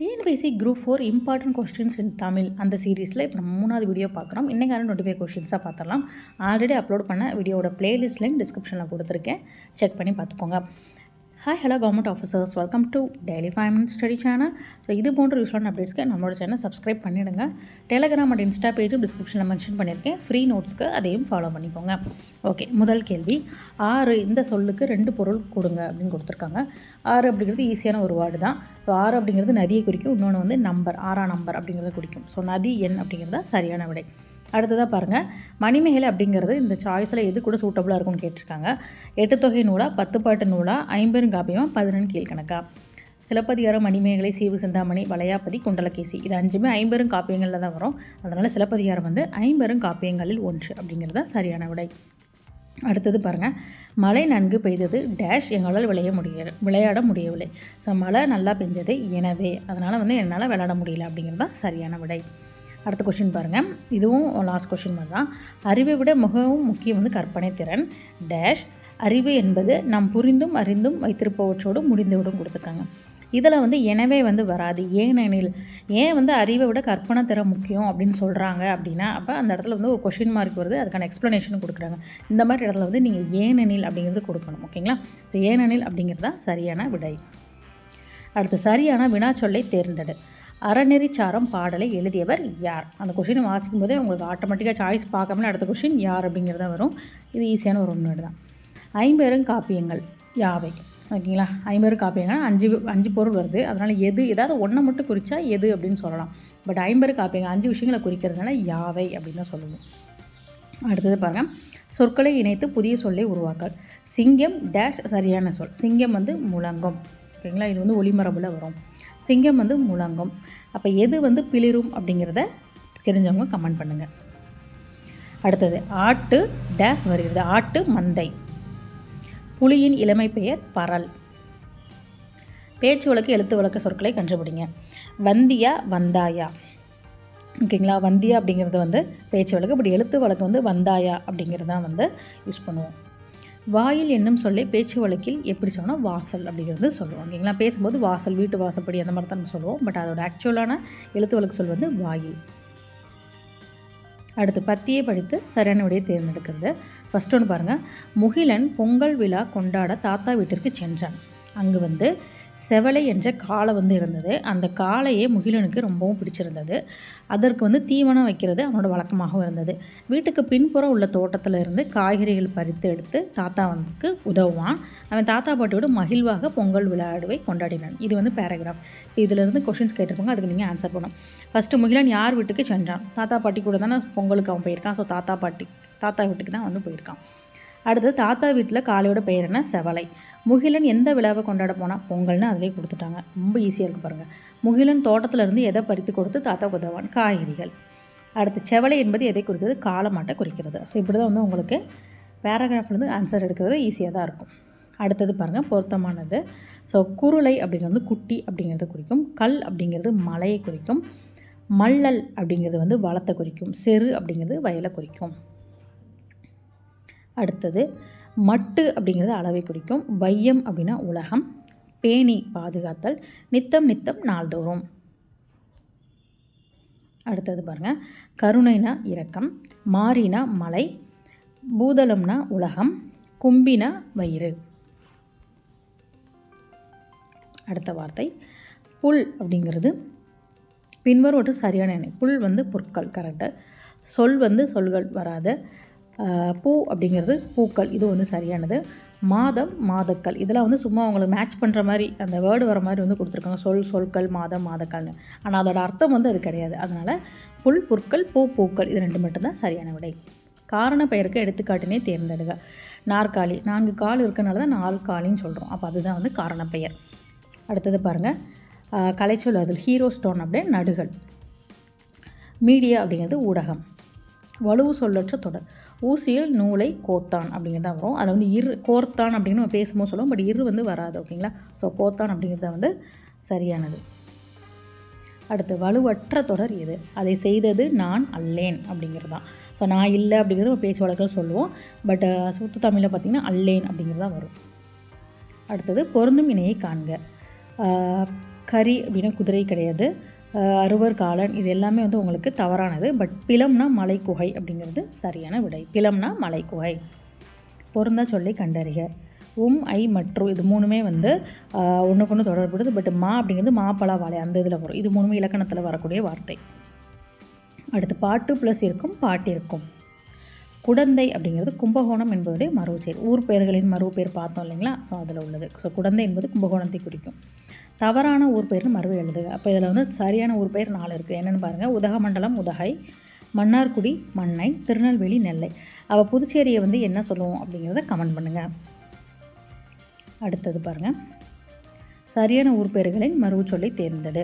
TNPSC group four important questions in Tamil. அந்த சீரீஸில் இப்போ நம்ம மூணாவது வீடியோ பார்க்குறோம். இன்றைக்கான டுவெண்ட்டி ஃபைவ் கொஸ்டின்ஸாக பார்த்துடலாம் ஆல்ரெடி அப்லோட் பண்ண வீடியோட பிளேலிஸ்ட் லிங்க் டிஸ்கிரிப்ஷனில் கொடுத்துருக்கேன். செக் பண்ணி பார்த்துக்கோங்க hi hello government officers welcome to daily five minutes study channel so இது போன்ற யூஸ்ஃபுல்லான அப்டேட்ஸ்க்கு நம்மளோட சேனல் சப்ஸ்கிரைப் பண்ணிவிடுங்க டெலகிராம் அண்ட் இன்ஸ்டா பேஜும் டிஸ்கிரிப்ஷனில் மென்ஷன் பண்ணியிருக்கேன். ஃப்ரீ நோட்ஸ்க்கு அதையும் ஃபாலோ பண்ணிக்கோங்க. ஓகே முதல் கேள்வி. ஆறு இந்த சொல்லுக்கு ரெண்டு பொருள் கொடுங்க அப்படின்னு கொடுத்துருக்காங்க. ஆறு அப்படிங்கிறது ஈஸியான ஒரு வேர்டு தான். ஸோ ஆறு அப்படிங்கிறது நதியை குறிக்கும். இன்னொன்று வந்து நம்பர் ஆறாம் நம்பர் அப்படிங்கிறத குறிக்கும். ஸோ நதி எண் அப்படிங்கிறது தான் சரியான விடை. அடுத்ததாக பாருங்கள் மணிமேகலை அப்படிங்கிறது இந்த சாய்ஸில் எது கூட சூட்டபுளாக இருக்கும்னு கேட்டிருக்காங்க. எட்டு தொகை நூலாக பத்து பாட்டு நூலாக ஐம்பெரும் காப்பியமா பதினெண்டு கீழ்கணக்கா. சிலப்பதிகாரம் மணிமேகலை சீவு சிந்தாமணி வளையாபதி குண்டலகேசி. இது அஞ்சுமே ஐம்பெரும் காப்பியங்களில் தான் வரும். அதனால் சிலப்பதிகாரம் வந்து ஐம்பெரும் காப்பியங்களில் ஒன்று அப்படிங்கிறது தான் சரியான விடை. அடுத்தது பாருங்கள் மழை நன்கு பெய்தது டேஷ் எங்களால் விளைய முடிய விளையாட முடியவில்லை. ஸோ மழை நல்லா பெஞ்சது எனவே. அதனால் வந்து என்னால் விளையாட முடியல அப்படிங்கிறது தான் சரியான விடை. அடுத்த கொஷின் பாருங்கள் இதுவும் லாஸ்ட் கொஷின் மாதிரி தான். அறிவை விட மிகவும் முக்கியம் வந்து கற்பனை திறன். டேஷ் அறிவு என்பது நாம் புரிந்தும் அறிந்தும் வைத்திருப்பவற்றோடு முடிந்துவிடும் கொடுத்துருக்காங்க. இதில் வந்து எனவே வந்து வராது. ஏனெனில் ஏன் வந்து அறிவை விட கற்பனை திறன் முக்கியம் அப்படின்னு சொல்கிறாங்க அப்படின்னா அப்போ அந்த இடத்துல வந்து ஒரு கொஷின் மார்க் வருது. அதுக்கான எக்ஸ்ப்ளனேஷன் கொடுக்குறாங்க. இந்த மாதிரி இடத்துல வந்து நீங்கள் ஏனெனில் அப்படிங்கிறது கொடுக்கணும். ஓகேங்களா ஸோ ஏனெனில் அப்படிங்கிறது தான் சரியான விடை. அடுத்து சரியான வினாச்சொல்லை தேர்ந்தெடு. அறநெறிச்சாரம் பாடலை எழுதியவர் யார்? அந்த கொஷினை வாசிக்கும் போதே உங்களுக்கு ஆட்டோமேட்டிக்காக சாய்ஸ் பார்க்காமலே அடுத்த கொஷின் யார் அப்படிங்கிறது தான் வரும். இது ஈஸியான ஒரு ஒன்று தான். ஐம்பெரும் காப்பியங்கள் யாவை? ஓகேங்களா? ஐம்பெரும் காப்பியங்கள் அஞ்சு அஞ்சு பொருள் வருது. அதனால் எது ஏதாவது ஒன்றை மட்டும் குறித்தா எது அப்படின்னு சொல்லலாம். பட் ஐம்பெரும் காப்பியங்கள் அஞ்சு விஷயங்களை குறிக்கிறதுனால யாவை அப்படின்னு தான் சொல்லுவோம். அடுத்தது பாருங்கள் சொற்களை இணைத்து புதிய சொல்லை உருவாக்கல். சிங்கம் டேஷ் சரியான சொல். சிங்கம் வந்து முழங்கும். ஓகேங்களா? இது வந்து ஒளிமரபில் வரும். சிங்கம் வந்து முழங்கும். அப்போ எது வந்து பிளிரும் அப்படிங்கிறத தெரிஞ்சவங்க கமெண்ட் பண்ணுங்கள் அடுத்தது ஆட்டு டேஸ் வருகிறது. ஆட்டு மந்தை. புலியின் இளமை பெயர் பரல். பேச்சு வழக்கு எழுத்து வழக்கு சொற்களை கண்டுபிடிங்க. வந்தியா வந்தாயா. ஓகேங்களா வந்தியா அப்படிங்கிறது வந்து பேச்சு வழக்கு இப்படி எழுத்து வழக்கு வந்து வந்தாயா அப்படிங்கிறது தான் வந்து யூஸ் பண்ணுவோம். வாயில் என்னும் சொல்லை பேச்சு வழக்கில் எப்படி சொன்னால் வாசல் அப்படிங்கிறது சொல்லுவோம். ஓகேங்களா? பேசும்போது வாசல் வீட்டு வாசப்படி அந்த மாதிரி தான் நம்ம சொல்லுவோம். பட் அதோட ஆக்சுவலான எழுத்து வழக்கு சொல் வந்து வாயில். அடுத்து பத்தியை படித்து சரியான விடையை தேர்ந்தெடுக்கிறது. ஃபஸ்ட் ஒன்று பாருங்கள் முகிலன் பொங்கல் விழா கொண்டாட தாத்தா வீட்டிற்கு சென்றான். அங்கு வந்து செவலை என்ற காளை வந்து இருந்தது. அந்த காளையே முகிலனுக்கு ரொம்பவும் பிடிச்சிருந்தது. அதற்கு வந்து தீவனம் வைக்கிறது அவனோட வழக்கமாகவும் இருந்தது. வீட்டுக்கு பின்புறம் உள்ள தோட்டத்தில் இருந்து காய்கறிகள் பறித்து எடுத்து தாத்தா வந்துக்கு உதவுவான். அவன் தாத்தா பாட்டியோடு மகிழ்வாக பொங்கல் விளையாடுவை கொண்டாடினான். இது வந்து பேராகிராஃப் இதிலிருந்து கொஷின்ஸ் கேட்டிருப்பாங்க. அதுக்கு நீங்கள் ஆன்சர் பண்ணணும். ஃபஸ்ட்டு முகிலன் யார் வீட்டுக்கு சென்றான்? தாத்தா பாட்டி கூட தானே பொங்கலுக்கு அவன் போயிருக்கான். ஸோ தாத்தா பாட்டி தாத்தா வீட்டுக்கு தான் வந்து போயிருக்கான். அடுத்து தாத்தா வீட்டில் காளையோட பெயர் என்ன? செவலை. முகிலன் எந்த விழாவை கொண்டாட போனால் பொங்கல்னு அதிலே கொடுத்துட்டாங்க. ரொம்ப ஈஸியாக இருக்கும் பாருங்கள் முகிலன் தோட்டத்தில் இருந்து எதை பறித்து கொடுத்து தாத்தா உதவான்? காய்கறிகள். அடுத்து செவலை என்பது எதை குறிக்கிறது? காலமாட்டை குறிக்கிறது. ஸோ இப்படி தான் வந்து உங்களுக்கு பேராகிராஃப்லேருந்து ஆன்சர் எடுக்கிறது ஈஸியாக தான் இருக்கும். அடுத்தது பாருங்கள் பொருத்தமானது. ஸோ குருளை அப்படிங்கிறது குட்டி அப்படிங்கிறது குறிக்கும். கல் அப்படிங்கிறது மலையை குறிக்கும். மல்லல் அப்படிங்கிறது வந்து வளத்தை குறிக்கும். செரு அப்படிங்கிறது வயலை குறிக்கும். அடுத்தது மட்டு அப்படிங்கிறது அளவை குறிக்கும். வையம் அப்படின்னா உலகம். பேணி பாதுகாத்தல். நித்தம் நித்தம் நாள்தோறும். அடுத்தது பாருங்கள் கருணைனா இரக்கம். மாறினா மலை. பூதளம்னா உலகம். கும்பினா வயிறு. அடுத்த வார்த்தை. புல் அப்படிங்கிறது பின்வரோட்டு சரியான எண்ணெய் புல் வந்து பொருட்கள் கரெக்டு. சொல் வந்து சொல்கள் வராது. பூ அப்படிங்கிறது பூக்கள். இது வந்து சரியானது. மாதம் மாதக்கள் இதெல்லாம் வந்து சும்மா அவங்களுக்கு மேட்ச் பண்ணுற மாதிரி அந்த வேர்டு வர மாதிரி வந்து கொடுத்துருக்காங்க. சொல் சொற்கள் மாதம் மாதக்கள்னு ஆனால் அதோட அர்த்தம் வந்து அது கிடையாது. அதனால் புல் புற்கள் பூ பூக்கள் இது ரெண்டு மட்டும்தான் சரியான விடை. காரண பெயருக்கு எடுத்துக்காட்டினே தேர்ந்தெடுக நாற்காலி. நான்கு கால் இருக்கனால தான் நாலு காலின்னு சொல்கிறோம் அப்போ அதுதான் வந்து காரண பெயர். அடுத்தது பாருங்கள் கலைச்சொல் அதில். ஹீரோ ஸ்டோன் அப்படியே நடுகள். மீடியா அப்படிங்கிறது ஊடகம். வலுவு சொல்லற்ற தொடர். ஊசியில் நூலை கோத்தான் அப்படிங்கிறது தான் வரும். அதை வந்து இரு கோர்த்தான் அப்படின்னு நம்ம பேசும்போது சொல்லுவோம். பட் இரு வந்து வராது ஓகேங்களா? ஸோ கோத்தான் அப்படிங்கிறது வந்து சரியானது. அடுத்து வலுவற்ற தொடர் எது? அதை செய்தது நான் அல்லேன் அப்படிங்கிறது தான் ஸோ நான் இல்லை அப்படிங்கிறது நம்ம பேச்சு வழக்கில் சொல்லுவோம். பட் சுத்த தமிழில் பார்த்திங்கன்னா அல்லேன் அப்படிங்கிறது தான் வரும். அடுத்தது பொருந்தும் இணையை காண்க. கரி அப்படின்னா குதிரை கிடையாது. அறுவர் காலன் இது எல்லாமே வந்து உங்களுக்கு தவறானது. பட் பிலம்னா மலைக்குகை அப்படிங்கிறது சரியான விடை. பிலம்னா மலைக்குகை. பொருந்தா சொல்லி கண்டறிக. உம் ஐ மற்றும் இது மூணுமே வந்து ஒன்றுக்கு ஒன்று தொடர்புடுது பட் மா அப்படிங்கிறது மாப்பழா வாழை அந்த இதில் வரும். இது மூணுமே இலக்கணத்தில் வரக்கூடிய வார்த்தை. அடுத்து பாட்டு ப்ளஸ் இருக்கும் பாட்டு இருக்கும். குடந்தை அப்படிங்கிறது கும்பகோணம் என்பதுடைய மரபு செயல் ஊர் பெயர்களின் மறுபெயர் பேர் பார்த்தோம் இல்லைங்களா? ஸோ அதில் உள்ளது. ஸோ குடந்தை என்பது கும்பகோணத்தை குறிக்கும். தவறான ஊர் பெயர்னு மறுவை எழுதுக அப்போ இதில் வந்து சரியான ஊர் பெயர் நாலு இருக்குது என்னென்னு பாருங்கள் உதகமண்டலம் உதகை மன்னார்குடி மண்ணை திருநெல்வேலி நெல்லை. அவள் புதுச்சேரியை வந்து என்ன சொல்லுவோம் அப்படிங்கிறத கமெண்ட் பண்ணுங்கள் அடுத்தது பாருங்கள் சரியான ஊர் பெயர்களின் மறுவு சொல்லை தேர்ந்தெடு.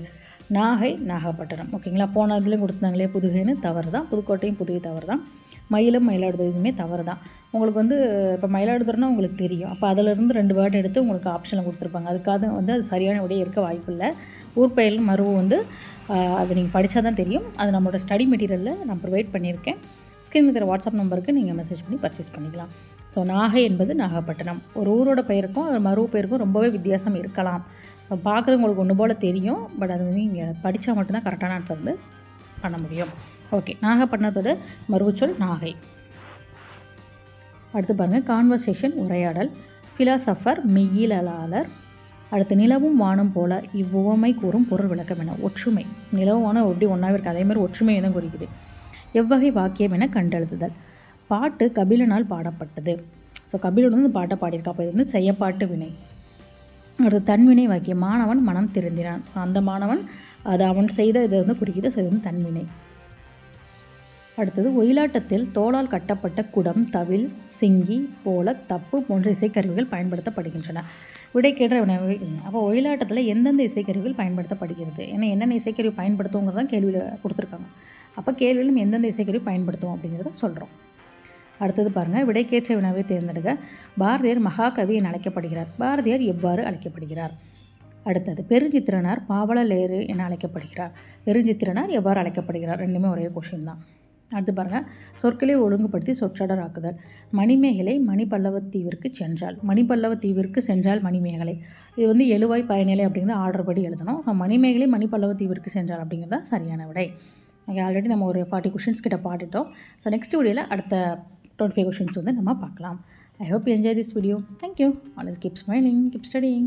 நாகை நாகப்பட்டினம். ஓகேங்களா? போன இதுலேயும் கொடுத்தாங்களே புதுகைன்னு தவறு தான் புதுக்கோட்டையும் புதுகை தவறு தான் மயிலும் மயிலாடுதுறையுமே தவறு தான் உங்களுக்கு வந்து இப்போ மயிலாடுதுறைனா உங்களுக்கு தெரியும். அப்போ அதிலிருந்து ரெண்டு வேர்டு எடுத்து உங்களுக்கு ஆப்ஷனில் கொடுத்துருப்பாங்க. அதுக்காக வந்து அது சரியான விடையே இருக்க வாய்ப்பில்லை ஊர் பெயர் மருவு வந்து அது நீங்கள் படித்தா தான் தெரியும். அது நம்மளோட ஸ்டடி மெட்டீரியலில் நான் ப்ரொவைட் பண்ணியிருக்கேன். ஸ்க்ரீனில் இருக்கிற வாட்ஸ்அப் நம்பருக்கு நீங்கள் மெசேஜ் பண்ணி பர்ச்சேஸ் பண்ணிக்கலாம். ஸோ நாகை என்பது நாகப்பட்டினம். ஒரு ஊரோட பெயருக்கும் அது மருவு பெயருக்கும் ரொம்பவே வித்தியாசம் இருக்கலாம். பார்க்குறவங்களுக்கு ஒன்று போல் தெரியும். பட் அது வந்து நீங்கள் படித்தா மட்டும்தான் கரெக்டான ஆன்சர் வந்து பண்ண முடியும். ஓகே நாகப்பட்டினத்தோட மருவுச்சொல் நாகை. அடுத்து பாருங்கள் கான்வர்சேஷன் உரையாடல் ஃபிலாசபர் மெய்யியலாளர். அடுத்து நிலவும் வானம் போல இவ்வுவமை கூறும் பொருள் விளக்கம் என ஒற்றுமை. நிலவும் வானம் எப்படி ஒன்றாவே இருக்குது அதே மாதிரி ஒற்றுமையை தான் குறிக்குது. எவ்வகை வாக்கியம் என கண்டெழுதுதல். பாட்டு கபிலனால் பாடப்பட்டது. ஸோ கபிலன் வந்து பாட்டை பாடியிருக்கா. அப்போ இது வந்து செய்யப்பாட்டு வினை. அடுத்து தன்வினை வாக்கியம். மாணவன் மனம் திருந்தினான். அந்த மாணவன் அது அவன் செய்த இதை வந்து குறிக்கிது. ஸோ இது வந்து தன்வினை. அடுத்தது ஒயிலாட்டத்தில் தோளால் கட்டப்பட்ட குடம் தவில் சிங்கி போல தப்பு போன்ற இசைக்கருவிகள் பயன்படுத்தப்படுகின்றன. விடை கேட்ட அப்போ ஒயிலாட்டத்தில் எந்தெந்த இசைக்கருவிகள் பயன்படுத்தப்படுகிறது? ஏன்னா என்னென்ன இசைக்கருவி பயன்படுத்துவோங்கிறது தான் கேள்வியில் கொடுத்துருக்காங்க. அப்போ கேள்வியிலும் எந்தெந்த இசைக்கருவி பயன்படுத்துவோம் அப்படிங்கிறத சொல்கிறோம் அடுத்தது பாருங்கள் விடைக்கேற்ற வினாவை தேர்ந்தெடுக்க பாரதியார் மகாகவி என அழைக்கப்படுகிறார். பாரதியார் எவ்வாறு அழைக்கப்படுகிறார்? அடுத்தது பெருஞ்சித்திரனார் பாவலலேறு என அழைக்கப்படுகிறார். பெருஞ்சித்திரனார் எவ்வாறு அழைக்கப்படுகிறார்? ரெண்டுமே ஒரே கொஷின் தான். அடுத்து பாருங்கள் சொற்களை ஒழுங்குபடுத்தி சொற்றொடராக்குதல். மணிமேகலை மணிப்பல்லவத்தீவிற்கு சென்றாள். மணிப்பல்லவத்தீவிற்கு சென்றால் மணிமேகலை. இது வந்து எழுவாய் பயனிலை அப்படிங்கிறத ஆர்டர் படி எழுதணும். ஸோ மணிமேகலை மணிப்பல்லவத்தீவிற்கு சென்றாள் அப்படிங்கிறது தான் சரியான விடை. ஓகே ஆல்ரெடி நம்ம ஒரு ஃபார்ட்டி கொஷின்ஸ் கிட்ட பாட்டுட்டோம். ஸோ நெக்ஸ்ட் வீடியோவில் அடுத்த டுவெண்ட்டி ஃபைவ் கொஷின்ஸ் வந்து நம்ம பார்க்கலாம். I hope enjoy this video thank you always keep smiling keep studying